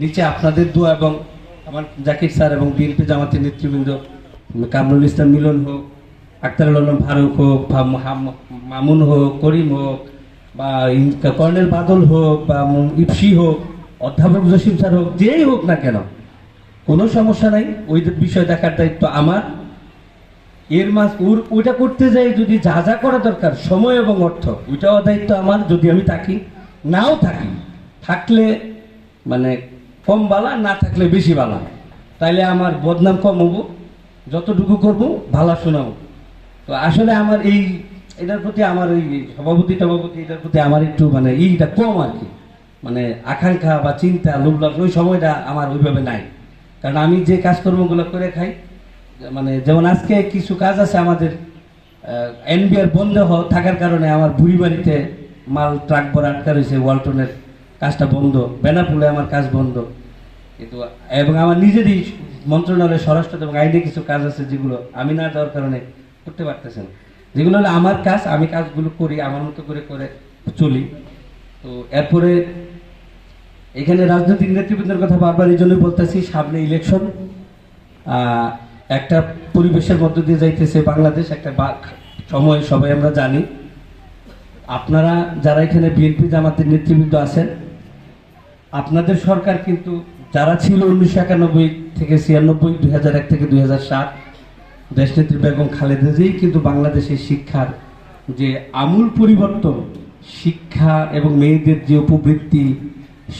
নিচে আপনাদের দোয়া এবং আমার জাকির স্যার এবং বিএনপি জামাতের নেতৃবৃন্দ, কামরুল ইসলাম মিলন হোক, আক্তারুল আলম ফারুক হোক, বা মামুন হোক, করিম হোক, বা কর্নেল বাদল হোক, বা ইপসি হোক, অধ্যাপক জসিম স্যার হোক, যেই হোক না কেন, কোনো সমস্যা নাই, ওই বিষয় দেখার দায়িত্ব আমার। এর মাস ওর ওইটা করতে যাই যদি যা যা করা দরকার, সময় এবং অর্থ, ওইটাও দায়িত্ব আমার, যদি আমি থাকি, নাও থাকি। থাকলে মানে কম বালা, না থাকলে বেশি বালা। তাইলে আমার বদনাম কম হব, যতটুকু করব, ভালো শোনাবো তো আসলে আমার এই, এটার প্রতি আমার এই সভাপতি টভাপতি এটার প্রতি আমার একটু মানে এইটা কম আর কি। মানে আকাঙ্ক্ষা বা চিন্তা, লোভ লাভ ওই সময়টা আমার ওইভাবে নাই। কারণ আমি যে কাজকর্মগুলো করে খাই মানে যেমন আজকে কিছু কাজ আছে আমাদের এনবিআর বন্ধ থাকার কারণে আমার বুড়ি বাড়িতে মাল, ট্রাক ভরা আটকা রয়েছে, ওয়ালটনের কাজটা বন্ধ, বেনাপুলে আমার কাজ বন্ধ। কিন্তু, এবং আমার নিজেরই মন্ত্রণালয়ের স্বরাষ্ট্র এবং আইনে কিছু কাজ আছে যেগুলো আমি না যাওয়ার কারণে করতে পারতেছেন যেগুলো হলো আমার কাজ, আমি কাজগুলো করি, আমার মতো করে করে চলি। তো এরপরে এখানে রাজনৈতিক নেতৃবৃন্দের কথা বারবার এই জন্যই বলতেছি, সামনে ইলেকশন একটা পরিবেশের মধ্য দিয়ে যাইতেছে বাংলাদেশ, একটা সময় সবাই আমরা জানি। আপনারা যারা এখানে বিএনপি জামাতের নেতৃবৃন্দ আছেন আপনাদের সরকার কিন্তু যারা ছিল উনিশশো একানব্বই থেকে ছিয়ানব্বই, দুই হাজার এক থেকে দুই হাজার সাত, দেশনেত্রী বেগম খালেদা জিয়াই কিন্তু বাংলাদেশের শিক্ষার যে আমূল পরিবর্তন, শিক্ষা এবং মেয়েদের যে উপবৃত্তি,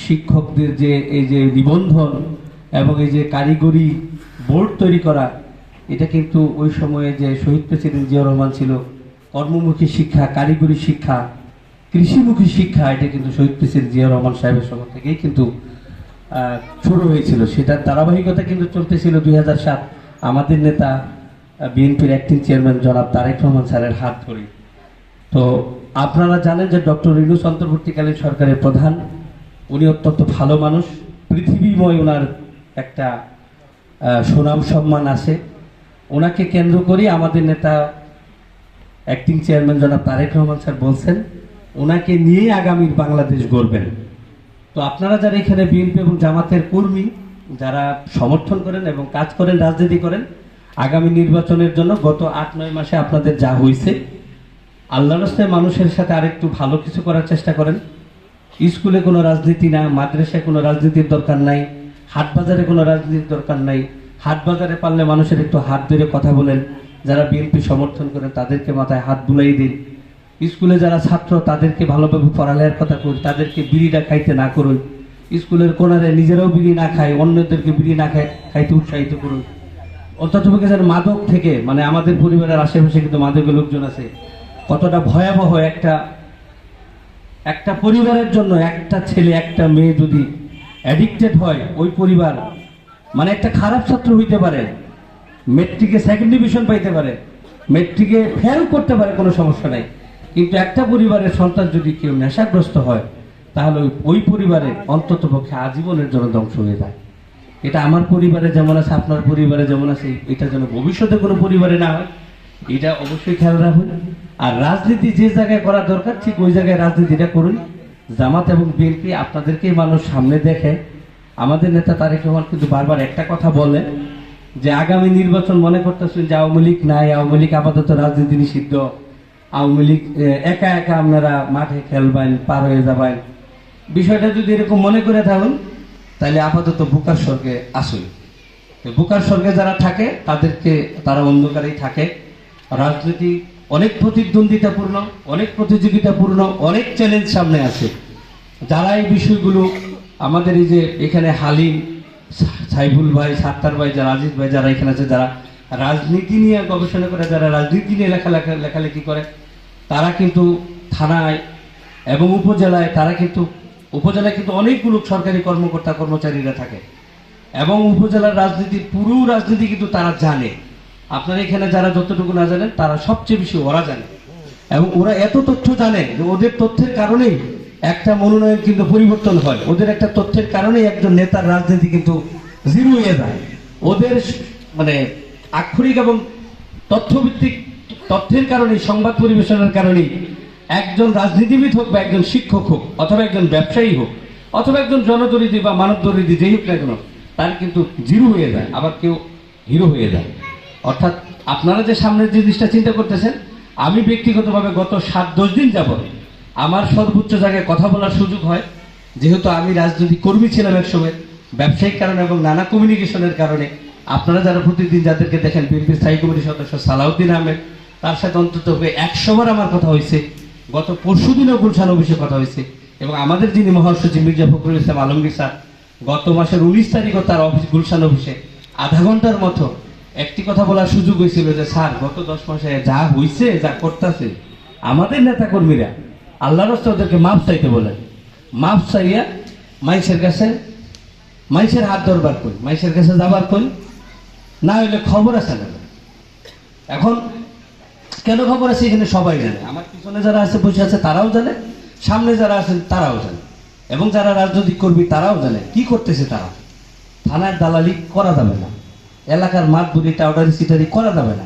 শিক্ষকদের যে এই যে নিবন্ধন এবং এই যে কারিগরি বোর্ড তৈরি করা, এটা কিন্তু ওই সময়ে যে শহীদ প্রেসিডেন্ট জিয়াউর রহমান ছিল, কর্মমুখী শিক্ষা, কারিগরি শিক্ষা কৃষিমুখী শিক্ষা, এটা কিন্তু শহীদ প্রেসিডেন্ট জিয়া রহমান সাহেবের সময় থেকেই কিন্তু শুরু হয়েছিল। সেটার ধারাবাহিকতা কিন্তু চলতেছিল দুই সাত। আমাদের নেতা বিএনপির অ্যাক্টিং চেয়ারম্যান জনাব তারেক রহমান স্যারের হাত ধরে তো আপনারা জানেন যে ডক্টর রিনুস অন্তর্বর্তীকালীন সরকারের প্রধান। উনি অত্যন্ত ভালো মানুষ। পৃথিবীময় ওনার একটা সুনাম, সম্মান আছে। ওনাকে কেন্দ্র করে আমাদের নেতা অ্যাক্টিং চেয়ারম্যান জনাব তারেক রহমান স্যার বলছেন ওনাকে নিয়েই আগামীর বাংলাদেশ গড়বেন। তো আপনারা যারা এখানে বিএনপি এবং জামাতের কর্মী, যারা সমর্থন করেন এবং কাজ করেন, রাজনীতি করেন, আগামী নির্বাচনের জন্য গত আট, নয় মাসে আপনাদের যা হয়েছে আল্লাহ রাস্তায় মানুষের সাথে আরেকটু ভালো কিছু করার চেষ্টা করেন। স্কুলে কোনো রাজনীতি না, মাদ্রাসায় কোনো রাজনীতির দরকার নাই হাট বাজারে কোনো রাজনীতির দরকার নাই হাট বাজারে পারলে মানুষের একটু হাত ধরে কথা বলেন। যারা বিএনপি সমর্থন করেন, তাদেরকে মাথায় হাত বুলাই দিন। স্কুলে যারা ছাত্র, তাদেরকে ভালোভাবে পড়ালেখার কথা করুন তাদেরকে বিড়িটা খাইতে না করুন। স্কুলের কোনারে নিজেরাও বিড়ি না খায়, অন্যদেরকে বিড়ি না খায়, খাইতে উৎসাহিত করুন। অন্তত যেন মাদক থেকে মানে আমাদের পরিবারের আশেপাশে কিন্তু মাদকের লোকজন আছে, কতটা ভয়াবহ একটা একটা পরিবারের জন্য একটা ছেলে, একটা মেয়ে যদি অ্যাডিক্টেড হয়, ওই পরিবার মানে একটা খারাপ ছাত্র হইতে পারে মেট্রিকে সেকেন্ড ডিভিশন পাইতে পারে মেট্রিকে ফেল করতে পারে, কোনো সমস্যা নাই। কিন্তু একটা পরিবারের সন্তান যদি কেউ নেশাগ্রস্ত হয়, তাহলে ওই- পরিবারের অন্তত পক্ষে আজীবনের জন্য ধ্বংস হয়ে যায়। এটা আমার পরিবারে যেমন আছে, আপনার পরিবারে যেমন আছে, এটা যেন ভবিষ্যতে কোনো পরিবারে না হয়, এটা অবশ্যই খেয়াল রাখুন। আর রাজনীতি যে জায়গায় করা দরকার, ঠিক ওই জায়গায় রাজনীতিটা করুন। জামাত এবং বিএনপি আপনাদেরকেই মানুষ সামনে দেখে। আমাদের নেতা তারেক রহমান কিন্তু বারবার একটা কথা বলে যে, আগামী নির্বাচন মনে করতেছেন যে, আওয়ামী লীগ নাই, আওয়ামী লীগ আপাতত রাজনীতি নিষিদ্ধ। আওয়ামী লীগ একা একা আপনারা মাঠে খেলবেন, পার হয়ে যাবেন। বিষয়টা যদি এরকম মনে করে থাকুন, তাহলে আপাতত বুকার স্বর্গে আসুন। বুকার স্বর্গে যারা থাকে, তাদেরকে তারা অন্ধকারেই থাকে। রাজনীতি অনেক প্রতিদ্বন্দ্বিতাপূর্ণ, অনেক প্রতিযোগিতাপূর্ণ, অনেক চ্যালেঞ্জ সামনে আছে। যারা এই বিষয়গুলো আমাদের এই যে এখানে হালিম, সাইফুল ভাই, সাত্তার ভাই, যারা আজিজ ভাই, যারা এখানে আছে, যারা রাজনীতি নিয়ে গবেষণা করে, যারা রাজনীতি নিয়ে লেখালেখা, লেখালেখি করে তারা কিন্তু থানায় এবং উপজেলায়, তারা কিন্তু, উপজেলায় কিন্তু অনেকগুলো সরকারি কর্মকর্তা কর্মচারীরা থাকে। এবং উপজেলার রাজনীতি, পুরো রাজনীতি কিন্তু তারা জানে। আপনারা এখানে যারা যতটুকু না জানেন, তারা সবচেয়ে বেশি ওরা জানে। এবং ওরা এত তথ্য জানে যে ওদের তথ্যের কারণেই একটা মনোনয়ন কিন্তু পরিবর্তন হয়। ওদের একটা তথ্যের কারণেই একজন নেতার রাজনীতি কিন্তু জিরো হয়ে যায়। ওদের মানে আক্ষরিক এবং তথ্যভিত্তিক তথ্যের কারণে, সংবাদ পরিবেশনের কারণেই একজন রাজনীতিবিদ হোক বা একজন শিক্ষক হোক, অথবা একজন ব্যবসায়ী হোক, অথবা একজন জনদরিদ্রী বা মানব যেই হোক না কেন, তার কিন্তু জিরো হয়ে যায়, আবার কেউ হিরো হয়ে যায়। অর্থাৎ আপনারা যে সামনের জিনিসটা চিন্তা করতেছেন, আমি ব্যক্তিগতভাবে গত সাত, দশ দিন যাব আমার সর্বোচ্চ জায়গায় কথা বলার সুযোগ হয়, যেহেতু আমি রাজনৈতিক কর্মী ছিলাম একসময় ব্যবসায়িক কারণে এবং নানা কমিউনিকেশনের কারণে। আপনারা যারা প্রতিদিন যাদেরকে দেখেন বিএনপি স্থায়ী কমিটির সদস্য সালাউদ্দিন আহমেদ তার সাথে অন্তত একশোবার আমার কথা হয়েছে। গত পরশু দিনও গুলশান অফিসে কথা হয়েছে। এবং আমাদের যিনি মহাসচিব মির্জা ফখরুল ইসলাম আলমগীর স্যার, গত মাসের উনিশ তারিখও তার অফিস গুলশান অফিসে। আধা ঘণ্টার মতো একটি কথা বলার সুযোগ হয়েছিল যে, স্যার, গত দশ মাসে যা হইছে, যা করতেছে, আমাদের নেতা কর্মীরা আল্লাহ রস্তে ওদেরকে মাপ চাইতে বলেন। মাপ চাইয়া মাইসের কাছে মাইসের হাত ধরবার করি মাইসের কাছে যাবার করি। না হইলে খবর আছে না। এখন কেন খবর আছে এখানে সবাই জানে। আমার পিছনে যারা আছে, বসে আছে, তারাও জানে। সামনে যারা আছেন, তারাও জানে। এবং যারা রাজনৈতিক কর্মী, তারাও জানে। কি করতেছে তারা? থানার দালালি করা যাবে না। এলাকার মাঠ বুড়ি টাউডারি সিটারি করা যাবে না।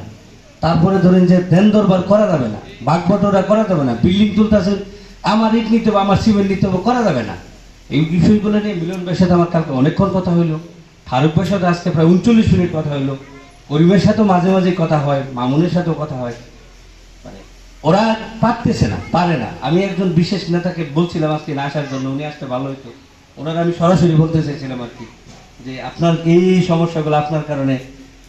তারপরে ধরেন যে দেন দরবার করা যাবে না। বাগবটরা করা যাবে না। বিল্ডিং তুলতেছেন আমার ইট নিতে হবে, আমার সিমেন্ট নিতে হবে, করা যাবে না। এই বিষয়গুলো নিয়ে মিলন ভাইয়ের সাথে আমার কালকে অনেকক্ষণ কথা হইল। ফারুক ভাইয়ের সাথে আজকে প্রায় উনচল্লিশ মিনিট কথা হইল। করিমের সাথেও মাঝে মাঝে কথা হয়, মামুনের সাথেও কথা হয়। ওরা পারতেছে না, পারে না। আমি একজন বিশেষ নেতাকে বলছিলাম আজকে না আসার জন্য, উনি আসতে ভালো হতো ওনারা আমি সরাসরি বলতে চাইছিলাম আর কি, যে আপনার এই সমস্যাগুলো আপনার কারণে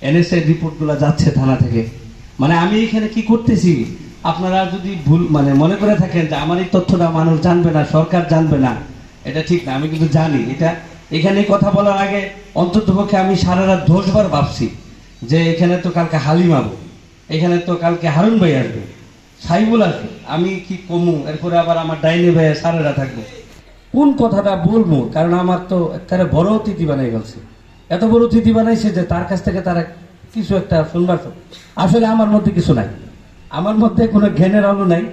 এনএসআই রিপোর্টগুলো যাচ্ছে থানা থেকে। মানে আমি এখানে কি করতেছি? আপনারা যদি ভুল মানে মনে করে থাকেন যে আমার এই তথ্যটা মানুষ জানবে না, সরকার জানবে না, এটা ঠিক না, আমি কিন্তু জানি। এটা এখানে কথা বলার আগে অন্তত পক্ষে আমি সারা রাত দোষবার ভাবছি যে এখানে তো কালকে হালিম আবু, এখানে তো কালকে হারুন ভাই আসবে। সাইবুল আসবে আমি কি কমু? এরপরে আবার আমার ডাইনি ভাই সারেরা থাকবে। কোন কথাটা বলব? কারণ আমার তো একটা বড় অতিথি বানাই গেছে এত বড় অতিথি বানাইছে যে তার কাছ থেকে তারা কিছু একটা শুনবার আসলে আমার মধ্যে কিছু নাই। আমার মধ্যে কোনো জ্ঞানের আলো নাই।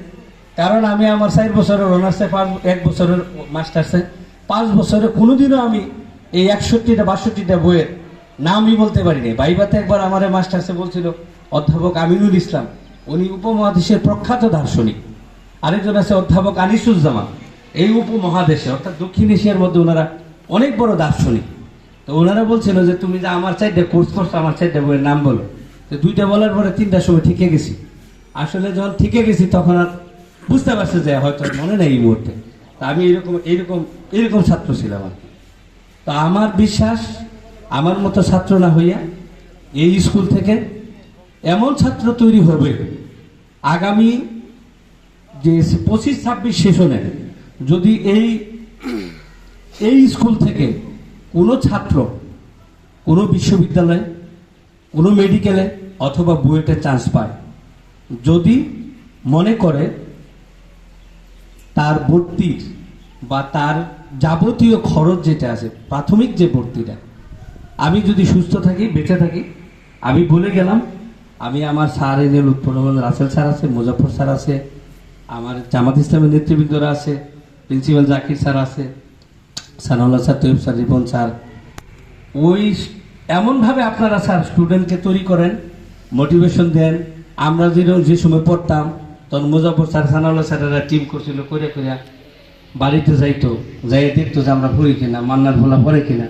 কারণ আমি আমার চার বছরের অনার্সে পাঁচ, এক বছরের মাস্টার্সে পাঁচ বছরে কোনোদিনও আমি এই একষট্টিটা, বাষট্টিটা বইয়ের নামই বলতে পারিনি। বাইবাতে একবার আমার মাস্টার্সে বলছিল, অধ্যাপক আমিনুল ইসলাম। উনি উপমহাদেশের প্রখ্যাত দার্শনিক। আরেকজন আছে অধ্যাপক আনিসুজ্জামান। এই উপমহাদেশে, অর্থাৎ দক্ষিণ এশিয়ার মধ্যে ওনারা অনেক বড় দার্শনিক। তো ওনারা বলছিল যে, তুমি যে আমার চাইতে কোর্স করছ, আমার চাইতে বইয়ের নাম বলো। তো দুইটা বলার পরে তিনটার সময় ঠিকে গেছি। আসলে যখন ঠিকে গেছি, তখন আর বুঝতে পারছে যে হয়তো মনে নেই এই মুহূর্তে। তা আমি এরকম এইরকম এরকম ছাত্র ছিলাম আর। তো আমার বিশ্বাস, আমার মতো ছাত্র না হইয়া এই স্কুল থেকে এমন ছাত্র তৈরি হবে আগামী যে পঁচিশ, ছাব্বিশ সেশনে যদি এই এই স্কুল থেকে কোনো ছাত্র কোনো বিশ্ববিদ্যালয়ে, কোনো মেডিকেলে অথবা বুয়েটে চান্স পায়, যদি মনে করে তার ভর্তির বা তার যাবতীয় খরচ যেটা আছে, প্রাথমিক যে ভর্তিটা, আমি যদি সুস্থ থাকি, বেঁচে থাকি, আমি বলে গেলাম আমি আমার স্যার এনে লুৎফর রাসেল স্যার আছে মুজাফর স্যার আছে, আমার জামাত ইসলামের নেতৃবৃন্দরা আছে, প্রিন্সিপাল জাকির স্যার আছে, Sanaullah sir Taib sir, Ripon sir. ওই এমনভাবে আপনারা স্যার স্টুডেন্টকে তৈরি করেন মোটিভেশন দেন। আমরা যে যে সময় পড়তাম, তখন মুজাফর স্যার, সানাউল্লাহ স্যারেরা টিম করছিল করে করে বাড়িতে যাইতো যাই দেখতো যে আমরা পড়ি কিনা, মান্নার ভোলা পড়ে কিনা।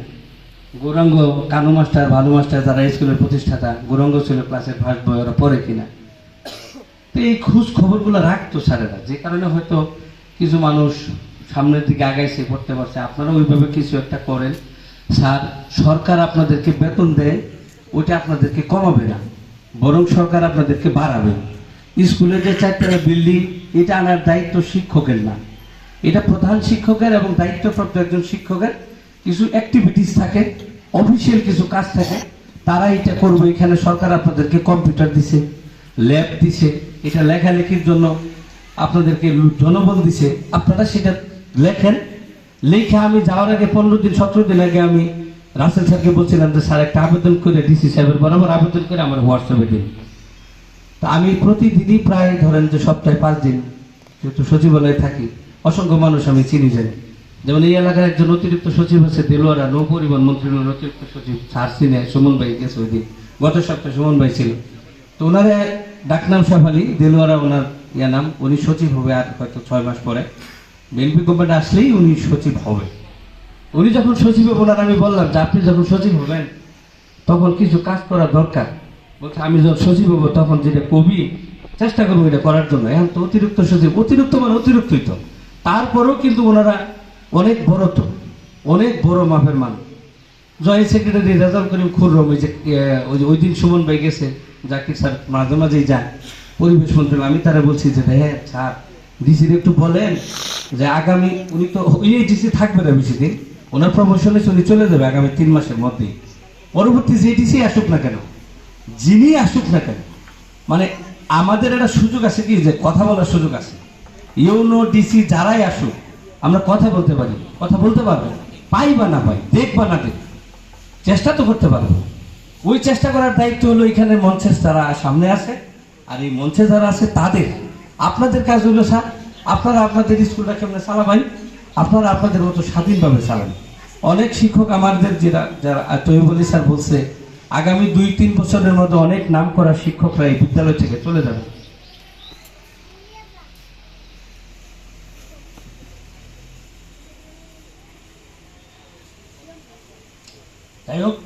গৌরাঙ্গ কানু মাস্টার ভালু মাস্টার যারা স্কুলের প্রতিষ্ঠাতা, গৌরাঙ্গ ছিল ক্লাসের ফার্স্ট বয় ওরা পড়ে কিনা? তো এই খোঁজ খবরগুলো রাখতো স্যারেরা, যে কারণে হয়তো কিছু মানুষ সামনের দিকে আগাইছে, পড়তে পারছে। আপনারা ওইভাবে কিছু একটা করেন। স্যার, সরকার আপনাদেরকে বেতন দেয়, ওইটা আপনাদেরকে কমাবে না। বরং সরকার আপনাদেরকে বাড়াবে। স্কুলের যে চারতলা বিল্ডিং, এটা আনার দায়িত্ব শিক্ষকের না। এটা প্রধান শিক্ষকের এবং দায়িত্বপ্রাপ্ত একজন শিক্ষকের কিছু অ্যাক্টিভিটিস থাকে অফিসিয়াল কিছু কাজ থাকে তারা এটা করবে। এখানে সরকার আপনাদেরকে কম্পিউটার দিছে ল্যাব দিছে। এটা লেখালেখির জন্য আপনাদেরকে জনবল দিছে। আপনারা সেটা লেখেন। লেখে আমি যাওয়ার আগে পনেরো দিন, সতেরো দিন আগে আমি রাসেল স্যারকে বলছিলাম যে, স্যার, একটা আবেদন করে ডিসি সাহেবের বরাবর আবেদন করে আমার হোয়াটসঅ্যাপে দিন। তা আমি প্রতিদিনই প্রায় ধরেন যে সপ্তাহে পাঁচ দিন যেহেতু সচিবালয়ে থাকি, অসংখ্য মানুষ আমি চিনি জানি। যেমন এই এলাকার একজন অতিরিক্ত সচিব আছে দেলোয়ারা নৌ পরিবহন মন্ত্রণালয়ের অতিরিক্ত সচিব সার সিনে সুমন ভাই গেছে ওই দিন। গত সপ্তাহে সুমন ভাই ছিল। তো ওনারে ডাকনাম সাফালি দেলোয়ারা ওনার ইয়া নাম, উনি সচিব হবে আর হয়তো ছয় মাস পরে। বিএনপি গভর্নমেন্ট আসলেই উনি সচিব হবে। উনি যখন সচিব হবেন, আর আমি বললাম যে আপনি যখন সচিব হবেন, তখন কিছু কাজ করা দরকার। বলছে, আমি যখন সচিব হব, তখন যেটা কবি, চেষ্টা করব এটা করার জন্য। এখন তো অতিরিক্ত সচিব, অতিরিক্ত মানে অতিরিক্তই তো। তারপরেও কিন্তু ওনারা অনেক বড় তো, অনেক বড় মাপের মানুষ জয়েন্ট সেক্রেটারি রেজাল করিম খুররম ওই যে ওই যে, ওই দিন সুমন ভাই গেছে, জাকির স্যার মাঝে মাঝেই যায় পরিবেশ মন্ত্রী, আমি তারা বলছি যে হ্যাঁ স্যার, ডিসির একটু বলেন যে, আগামী উনি তো ওই ডিসি থাকবে না বেশি দিন, ওনার প্রমোশনে উনি চলে যাবে আগামী তিন মাসের মধ্যেই। পরবর্তী যে ডিসি আসুক না কেন, যিনি আসুক না কেন মানে আমাদের একটা সুযোগ আছে কি, যে কথা বলার সুযোগ আছে। ইউনো ডিসি যারাই আসুক আমরা কথা বলতে পারি। কথা বলতে পারব। পাই বা না পাই, দেখ বা না দেখ, চেষ্টা তো করতে পারব। ওই চেষ্টা করার দায়িত্ব হলো এখানে মঞ্চে যারা সামনে আছে, আর এই মঞ্চে যারা আছে তাদের। আপনাদের কাজ হলো স্যার, আপনারা আপনাদের স্কুলটা কেমন চালাবেন? আপনারা আপনাদের মতো স্বাধীনভাবে চালান। অনেক শিক্ষক আমাদের যারা যারা তৈবলি স্যার বলছে, আগামী দুই তিন বছরের মধ্যে অনেক নাম করা শিক্ষকরা এই বিদ্যালয় থেকে চলে যাবে যাই হোক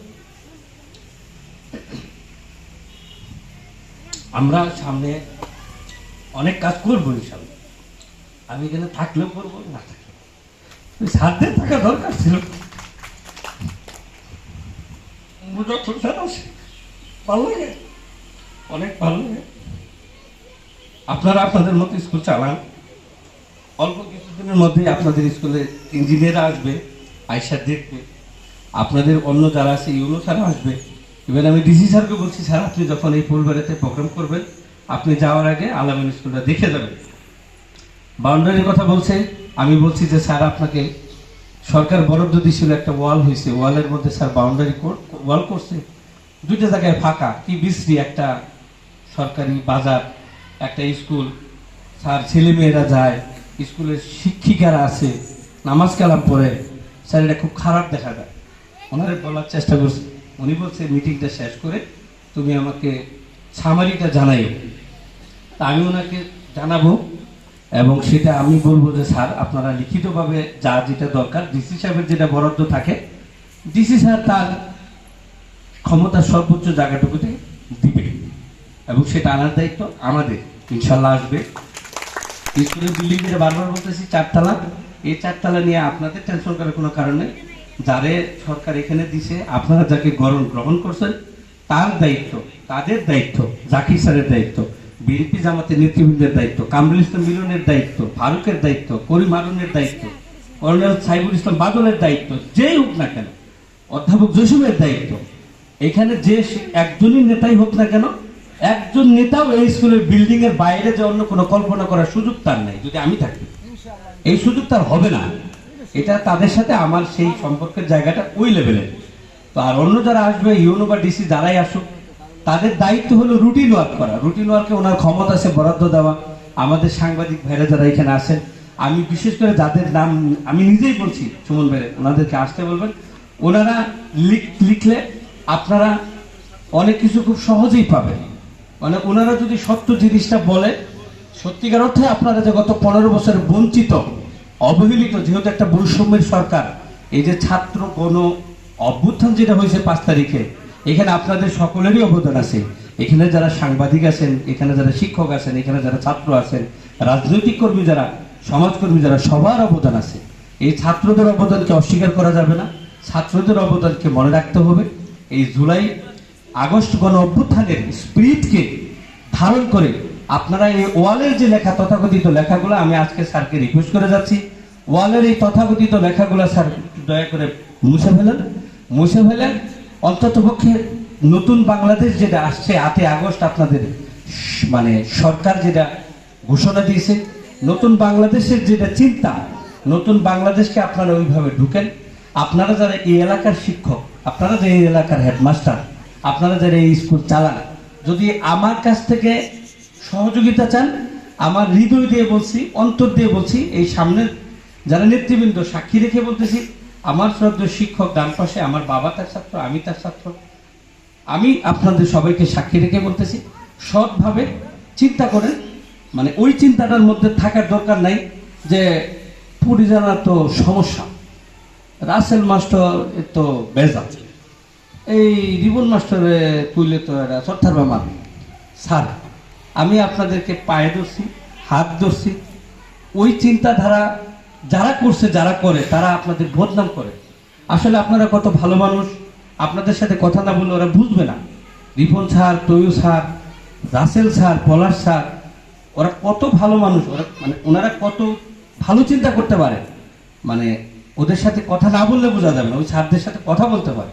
আমরা সামনে অনেক কাজ করব ইনশাল্লাহ। আমি এখানে থাকলেও করব, না থাকলেও সাধ্যে থাকা দরকার ছিল। ভালো লাগে। অনেক ভালো লাগে। আপনারা আপনাদের মতো স্কুল চালান। অল্প কিছুদিনের মধ্যেই আপনাদের স্কুলে ইঞ্জিনিয়ার আসবে আয়সা দেখবে। আপনাদের অন্য যারা আছে, ইউনো স্যার আসবে। এবার আমি ডিসি স্যারকে বলছি, স্যার, আপনি যখন এই ফুলবাড়িতে প্রোগ্রাম করবেন, আপনি যাওয়ার আগে আলামিন স্কুলটা দেখে যাবেন। বাউন্ডারির কথা বলছে, আমি বলছি যে, স্যার, আপনাকে সরকার বরাদ্দ দিয়েছিল একটা ওয়াল হয়েছে, ওয়ালের মধ্যে স্যার বাউন্ডারি ওয়াল করছে। দুইটা জায়গায় ফাঁকা, কি বিশ্রী একটা সরকারি বাজার, একটা স্কুল। স্যার ছেলে মেয়েরা যায়, স্কুলের শিক্ষিকারা আছে, নামাজ কালাম পড়ে। স্যার, এটা খুব খারাপ দেখা যায়। ওনারে বলার চেষ্টা করছি। উনি বলছে মিটিংটা শেষ করে তুমি আমাকে সামারিটা জানাইও। তা আমি ওনাকে জানাব এবং সেটা আমি বলব যে, স্যার, আপনারা লিখিতভাবে যা যেটা দরকার, ডিসি সাহেবের যেটা বরাদ্দ থাকে, ডিসি স্যার তার ক্ষমতার সর্বোচ্চ জায়গাটুকুতে দিবে এবং সেটা আনার দায়িত্ব আমাদের, ইনশাল্লাহ আসবে। স্কুলের বিল্ডিং যেটা বারবার বলতেছি, চারতলা। এই চারতলা নিয়ে আপনাদের টেনশন করার কোনো কারণ নেই। যারে সরকার এখানে দিছে, আপনারা যাকে গ্রহণ গ্রহণ করছেন, তার দায়িত্ব তাদের দায়িত্ব? জাকির স্যারের দায়িত্ব, বিএনপি জামাতের নেতৃবৃন্দের দায়িত্ব, কামরুল ইসলাম মিলনের দায়িত্ব, ফারুকের দায়িত্ব, করিম হারুনের দায়িত্ব, কর্নেল সাইবুল ইসলাম বাদলের দায়িত্ব, যেই হোক না কেন, অধ্যাপক জসিমের দায়িত্ব, এখানে যে একজনই নেতাই হোক না কেন, একজন নেতাও এই স্কুলের বিল্ডিং এর বাইরে যে অন্য কোনো কল্পনা করার সুযোগ তার নাই, যদি আমি থাকি। এই সুযোগ তার হবে না। এটা তাদের সাথে আমার সেই সম্পর্কের জায়গাটা ওই লেভেলের তো আর অন্য যারা আসবে ইউনো বা ডিসি যারাই আসুক, তাদের দায়িত্ব হলো রুটিন ওয়ার্ক করা। রুটিন ওয়ার্কে ওনার ক্ষমতা আছে, বরাদ্দ দেওয়া। আমাদের সাংবাদিক ভাইরা যারা এখানে আসেন আমি বিশেষ করে যাদের নাম আমি নিজেই বলছি, সুমন ভাইরে ওনাদেরকে আসতে বলবেন। ওনারা লিখ- লিখলে আপনারা অনেক কিছু খুব সহজেই পাবেন। মানে ওনারা যদি সত্য জিনিসটা বলে, সত্যিকার অর্থে আপনারা যে গত পনেরো বছর বঞ্চিত অবহেলিত, যেহেতু একটা বৈষম্যের সরকার, এই যে ছাত্র গণ অভ্যুত্থান যেটা হয়েছে পাঁচ তারিখে, এখানে আপনাদের সকলেরই অবদান আছে। এখানে যারা সাংবাদিক আছেন, এখানে যারা শিক্ষক আছেন, এখানে যারা ছাত্র আছেন, রাজনৈতিক কর্মী যারা, সমাজকর্মী যারা, সবার অবদান আছে। এই ছাত্রদের অবদানকে অস্বীকার করা যাবে না। ছাত্রদের অবদানকে মনে রাখতে হবে। এই জুলাই আগস্ট গণ অভ্যুত্থানের স্পিরিটকে ধারণ করে আপনারা এই ওয়ালের যে লেখা, তথাকথিত লেখাগুলো, আমি আজকে স্যারকে রিকোয়েস্ট করে যাচ্ছি। ওয়ালের এই তথাকথিত লেখাগুলো স্যার দয়া করে মুছে ফেলেন। মুছে ফেলেন অন্তত পক্ষে নতুন বাংলাদেশ যেটা আসছে, আটই আগস্ট আপনাদের মানে সরকার যেটা ঘোষণা দিয়েছে, নতুন বাংলাদেশের যেটা চিন্তা, নতুন বাংলাদেশকে আপনারা ওইভাবে ঢুকেন। আপনারা যারা এই এলাকার শিক্ষক, আপনারা যে এই এলাকার হেডমাস্টার, আপনারা যারা এই স্কুল চালান, যদি আমার কাছ থেকে সহযোগিতা চান, আমার হৃদয় দিয়ে বলছি, অন্তর দিয়ে বলছি, এই সামনের যারা নেতৃবৃন্দ সাক্ষী রেখে বলতেছি, আমার শ্রদ্ধেয় শিক্ষক ডান পাশে, আমার বাবা তার ছাত্র, আমি তার ছাত্র, আমি আপনাদের সবাইকে সাক্ষী রেখে বলতেছি, সৎভাবে চিন্তা করেন মানে ওই চিন্তাটার মধ্যে থাকার দরকার নাই যে পুরী জানার তো সমস্যা, রাসেল মাস্টার তো বেজা এই রিবন মাস্টারে তুইলে তো এরা সত্তার বামার স্যার। আমি আপনাদেরকে পায়ে ধরছি, হাত ধরছি। ওই চিন্তাধারা যারা করছে, যারা করে, তারা আপনাদের বদনাম করে। আসলে আপনারা কত ভালো মানুষ, আপনাদের সাথে কথা না বললে ওরা বুঝবে না। Ripon sir তৈু sir, Rasel sir, Palash sir, ওরা কত ভালো মানুষ, ওরা মানে ওনারা কত ভালো চিন্তা করতে পারে। মানে ওদের সাথে কথা না বললে বোঝা যাবে না, ওই স্যারদের সাথে কথা বলতে পারে।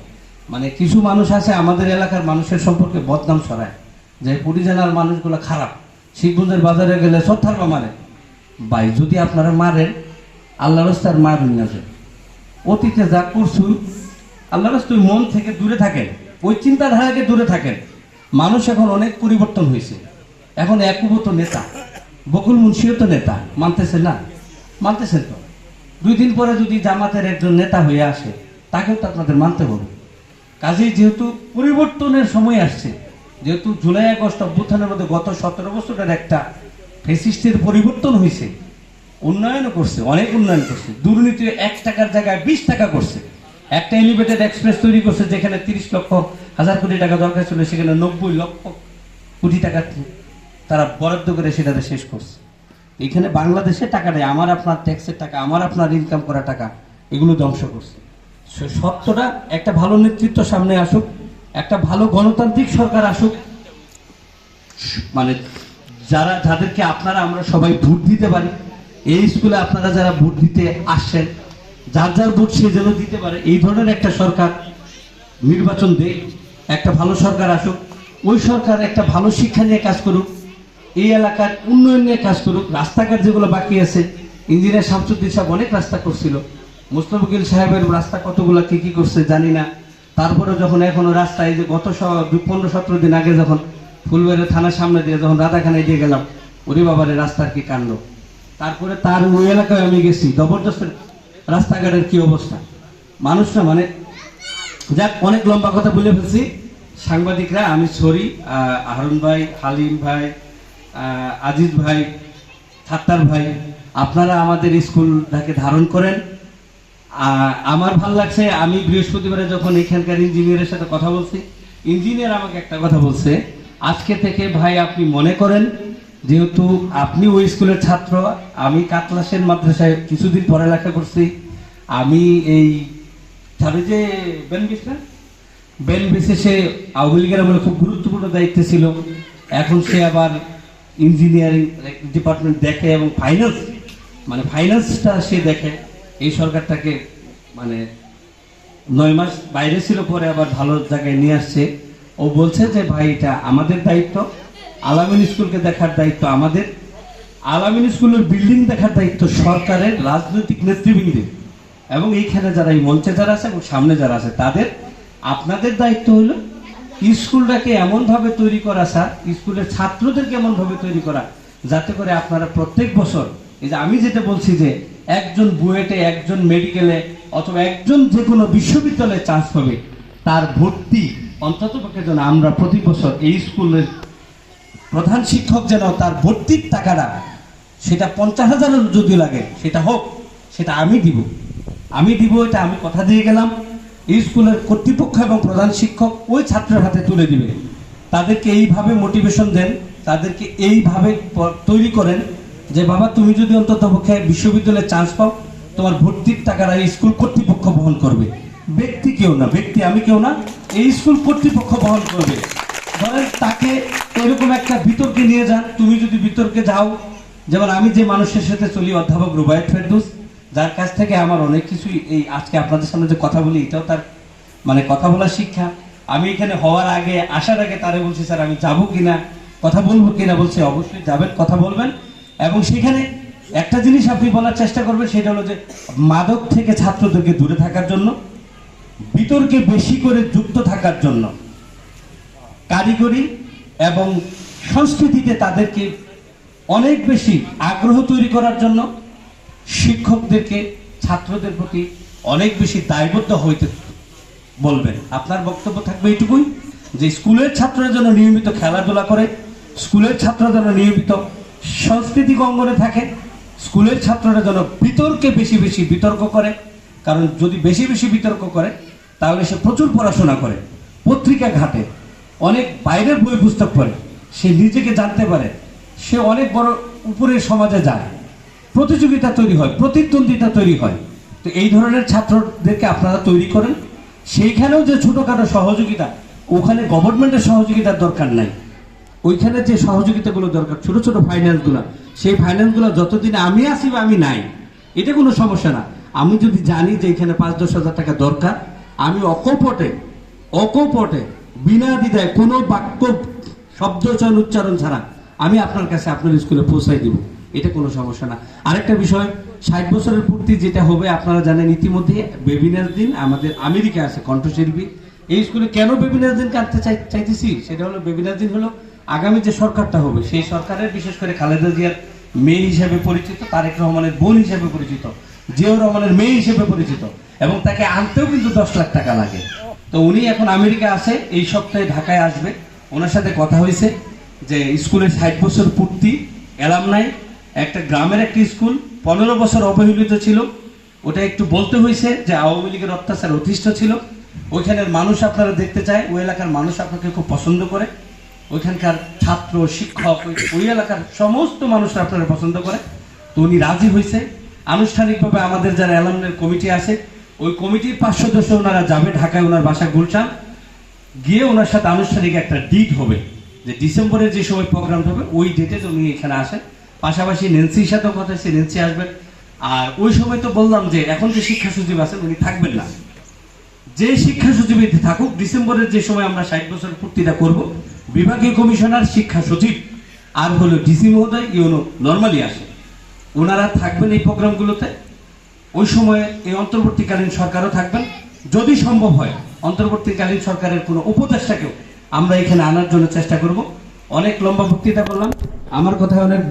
মানে কিছু মানুষ আছে আমাদের এলাকার মানুষের সম্পর্কে বদনাম ছড়ায়। যে পুরী জেলার মানুষগুলো খারাপ, শিবগঞ্জের বাজারে গেলে সত্থার বা মারে। ভাই, যদি আপনারা মারেন আল্লাহ রাস্তার মারুন না যে। অতীতে যা করছুন আল্লাহ রাস্তুই মন থেকে দূরে থাকেন, ওই চিন্তাধারাকে দূরে থাকেন। মানুষ এখন অনেক পরিবর্তন হয়েছে। এখন একবত নেতা, বকুল মুন্সিও তো নেতা মানতেছে না? মানতেছেন তো? দুই দিন পরে যদি জামাতের একজন নেতা হয়ে আসে, তাকেও তো আপনাদের মানতে হবে। কাজেই যেহেতু পরিবর্তনের সময় আসছে যেহেতু জুলাই, আগস্ট অভ্যুত্থানের মধ্যে গত সতেরো বছরের একটা ফেসিস্টের পরিবর্তন হয়েছে, উন্নয়নও করছে, অনেক উন্নয়ন করছে। দুর্নীতি এক টাকার জায়গায় বিশ টাকা করছে। একটা এলিভেটেড এক্সপ্রেস তৈরি করছে, যেখানে তিরিশ লক্ষ, হাজার কোটি টাকা দরকার ছিল, সেখানে নব্বই লক্ষ কোটি টাকা তারা বরাদ্দ করে সেটাতে শেষ করছে। এখানে বাংলাদেশে টাকা নেই, আমার আপনার ট্যাক্সের টাকা, আমার আপনার ইনকাম করা টাকা, এগুলো ধ্বংস করছে। সত্যটা একটা ভালো নেতৃত্ব সামনে আসুক একটা ভালো গণতান্ত্রিক সরকার আসুক মানে যারা যাদেরকে আপনারা আমরা সবাই ভোট দিতে পারি, এই স্কুলে আপনারা যারা ভোট দিতে আসছেন, যার যার ভোট সে যেন দিতে পারে, এই ধরনের একটা সরকার, নির্বাচন দেয় একটা ভালো সরকার আসুক, ওই সরকার একটা ভালো শিক্ষা নিয়ে কাজ করুক, এই এলাকার উন্নয়ন নিয়ে কাজ করুক, রাস্তাঘাট যেগুলো বাকি আছে, ইঞ্জিনিয়ার শামসুদ্দিন সাহেব অনেক রাস্তা করছিল মুস্তফিকুল সাহেবের রাস্তা কতগুলো, কি কি করছে জানি না তারপরে যখন এখনও রাস্তায় যে গত পনেরো সতেরো দিন আগে যখন ফুলবাড়ি থানার সামনে দিয়ে যখন রাধাখানায় দিয়ে গেলাম, ওরে বাবারে, রাস্তার কি কাণ্ড? তারপরে তার ওই এলাকায় আমি গেছি। জবরদস্ত রাস্তাঘাটের কি অবস্থা? মানুষরা মানে যাক, অনেক লম্বা কথা বলে ফেলছি। সাংবাদিকরা, আমি সরি আহরণ ভাই, হালিম ভাই আজিজ ভাই সাত্তার ভাই, আপনারা আমাদের স্কুলটাকে ধারণ করেন। আমার ভালো লাগছে, আমি বৃহস্পতিবারে যখন এখানকার ইঞ্জিনিয়ারের সাথে কথা বলছি, ইঞ্জিনিয়ার আমাকে একটা কথা বলছে, আজকে থেকে ভাই আপনি মনে করেন, যেহেতু আপনি ওই স্কুলের ছাত্র, আমি কাতলাসের মাদ্রাসায় কিছুদিন পড়ালেখা করছি, আমি এই তবে যে বেনবিস না? বেনবিসে সে আওয়ামী লীগের আমলে খুব গুরুত্বপূর্ণ দায়িত্ব ছিল, এখন সে আবার ইঞ্জিনিয়ারিং ডিপার্টমেন্ট দেখে এবং ফাইন্যান্স মানে ফাইন্যান্সটা সে দেখে। এই সরকারটাকে মানে নয় মাস বাইরে ছিল, পরে আবার ভালো জায়গায় নিয়ে আসছে। ও বলছে যে, ভাই, এটা আমাদের দায়িত্ব। আলামিন স্কুলকে দেখার দায়িত্ব আমাদের। আলামিন স্কুলের বিল্ডিং দেখার দায়িত্ব সরকারের, রাজনৈতিক নেতৃবৃন্দের। এবং এইখানে যারা এই মঞ্চে যারা আছে এবং সামনে যারা আছে, তাদের আপনাদের দায়িত্ব হলো স্কুলটাকে এমনভাবে তৈরি করা, স্যার, স্কুলের ছাত্রদেরকে এমনভাবে তৈরি করা, যাতে করে আপনারা প্রত্যেক বছর, এই যে আমি যেটা বলছি যে একজন বুয়েটে, একজন মেডিকেলে অথবা একজন যে কোনো বিশ্ববিদ্যালয়ে চান্স পাবে, তার ভর্তি অন্তত পক্ষে যেন আমরা প্রতি বছর এই স্কুলের প্রধান শিক্ষক যেন তার ভর্তির টাকাটা, সেটা পঞ্চাশ হাজারও যদি লাগে, সেটা হোক, সেটা আমি দিব। আমি দিব, এটা আমি কথা দিয়ে গেলাম। এই স্কুলের কর্তৃপক্ষ এবং প্রধান শিক্ষক ওই ছাত্রের হাতে তুলে দিবে। তাদেরকে এইভাবে মোটিভেশন দেন, তাদেরকে এইভাবে তৈরি করেন যে বাবা, তুমি যদি অন্তত পক্ষে বিশ্ববিদ্যালয়ে চান্স পাও, তোমার ভর্তির টাকাটা স্কুল কর্তৃপক্ষ বহন করবে। ব্যক্তি কেউ না, ব্যক্তি আমি কেউ না, এই স্কুল কর্তৃপক্ষ বহন করবে। ধরেন তাকে এরকম একটা বিতর্কে নিয়ে যান। তুমি যদি বিতর্কে যাও, যেমন আমি যে মানুষের সাথে চলি, অধ্যাপক রুবায়ত ফেরদুস, যার কাছ থেকে আমার অনেক কিছুই এই আজকে আপনাদের সামনে যে কথা বলি, এটাও তার মানে কথা বলার শিক্ষা। আমি এখানে হওয়ার আগে, আসার আগে তারে বলছি, স্যার, আমি যাব কিনা, কথা বলব কিনা? বলছে, অবশ্যই যাবেন, কথা বলবেন। এবং সেখানে একটা জিনিস আপনি বলার চেষ্টা করবেন, সেটা হলো যে মাদক থেকে ছাত্রদেরকে দূরে থাকার জন্য, বিতর্কে বেশি করে যুক্ত থাকার জন্য, কারিগরি এবং সংস্কৃতিতে তাদেরকে অনেক বেশি আগ্রহ তৈরি করার জন্য শিক্ষকদেরকে ছাত্রদের প্রতি অনেক বেশি দায়বদ্ধ হইতে বলবেন। আপনার বক্তব্য থাকবে এইটুকুই, যে স্কুলের ছাত্ররা যেন নিয়মিত খেলাধুলা করে, স্কুলের ছাত্ররা যেন নিয়মিত সাংস্কৃতিক অঙ্গনে থাকে, স্কুলের ছাত্ররা যেন বিতর্কে বেশি বেশি বিতর্ক করে, কারণ যদি বেশি বেশি বিতর্ক করে, তাহলে সে প্রচুর পড়াশোনা করে, পত্রিকা ঘাটে, অনেক বাইরের বই পুস্তক পড়ে, সে নিজেকে জানতে পারে, সে অনেক বড় উপরের সমাজে যায়, প্রতিযোগিতা তৈরি হয়, প্রতিদ্বন্দ্বিতা তৈরি হয়, তো এই ধরনের ছাত্রদেরকে আপনারা তৈরি করেন, সেইখানেও যে ছোটোখাটো সহযোগিতা, ওখানে গভর্নমেন্টের সহযোগিতার দরকার নাই। ওইখানে যে সহযোগিতাগুলো দরকার, ছোট ছোট ফাইন্যান্সগুলো সেই ফাইন্যান্সগুলো যতদিন আমি আসি বা আমি নাই, এটা কোনো সমস্যা না। আমি যদি জানি যে এখানে পাঁচ দশ হাজার টাকা দরকার, আমি অকপটে অকপটে, বিনা দ্বিধায়, কোনো বাক্য, শব্দ, চয়ন, উচ্চারণ ছাড়া আমি আপনার কাছে আপনার স্কুলে পৌঁছাই দিব। এটা কোনো সমস্যা না। আরেকটা বিষয়, ষাট বছরের পূর্তি যেটা হবে, আপনারা জানেন ইতিমধ্যে বেবিনার দিন আমাদের আমেরিকা আছে কণ্ঠশিল্পী। এই স্কুলে কেন বেবিনার দিন কাটতে চাই চাইতেছি? সেটা হলো বেবিনার দিন হলো আগামী যে সরকারটা হবে, সেই সরকারের, বিশেষ করে খালেদা জিয়ার মেয়ে হিসেবে পরিচিত, তারেক রহমানের বোন হিসেবে পরিচিত, জিয়াউর রহমানের মেয়ে হিসেবে পরিচিত, এবং তাকে আনতেও কিন্তু দশ লাখ টাকা লাগে। তো উনি এখন আমেরিকা আছে এই সপ্তাহে ঢাকায় আসবে। ওনার সাথে কথা হয়েছে যে স্কুলের ষাট বছর পূর্তি এলাম নাই, একটা গ্রামের একটি স্কুল, পনেরো বছর অবহেলিত ছিল। ওটা একটু বলতে হয়েছে যে আওয়ামী লীগের অত্যাচার অতিষ্ঠ ছিল। ওইখানের মানুষ আপনারা দেখতে চায়, ওই এলাকার মানুষ আপনাকে খুব পছন্দ করে। ওইখানকার ছাত্র, শিক্ষক, ওই- এলাকার সমস্ত মানুষরা আপনারা পছন্দ করে। তো উনি রাজি হয়েছে আনুষ্ঠানিকভাবে আমাদের যারা অ্যালামনের কমিটি আছে, ওই কমিটির পাঁচ সদস্য ওনারা যাবে ঢাকায়, ওনার বাসা গুলশান। গিয়ে ওনার সাথে আনুষ্ঠানিক একটা ডিট হবে। যে ডিসেম্বরের যে সময় প্রোগ্রাম হবে, ওই ডেটে উনি এখানে আসেন। পাশাপাশি নেন্সির সাথেও কথা হয়েছে নেন্সি আসবেন আর ওই সময় তো বললাম যে, এখন যে শিক্ষা সচিব আছেন, উনি থাকবেন না। যে শিক্ষা সচিব থাকুক, ডিসেম্বরের যে সময় আমরা ষাট বছর পূর্তিটা করব বিভাগীয় কমিশনার শিক্ষা সচিব, আর হলো ডিসি মহোদয় ইউনো নর্মালি আসে। ওনারা থাকবেন এই প্রোগ্রামগুলোতে। ওই সময়ে এই অন্তর্বর্তীকালীন সরকারও থাকবেন। যদি সম্ভব হয়, অন্তর্বর্তীকালীন সরকারের কোনো উপদেষ্টাকেও আমরা এখানে আনার জন্য চেষ্টা করব। অনেক লম্বা বক্তৃতা করলাম। আমার কথায় অনেক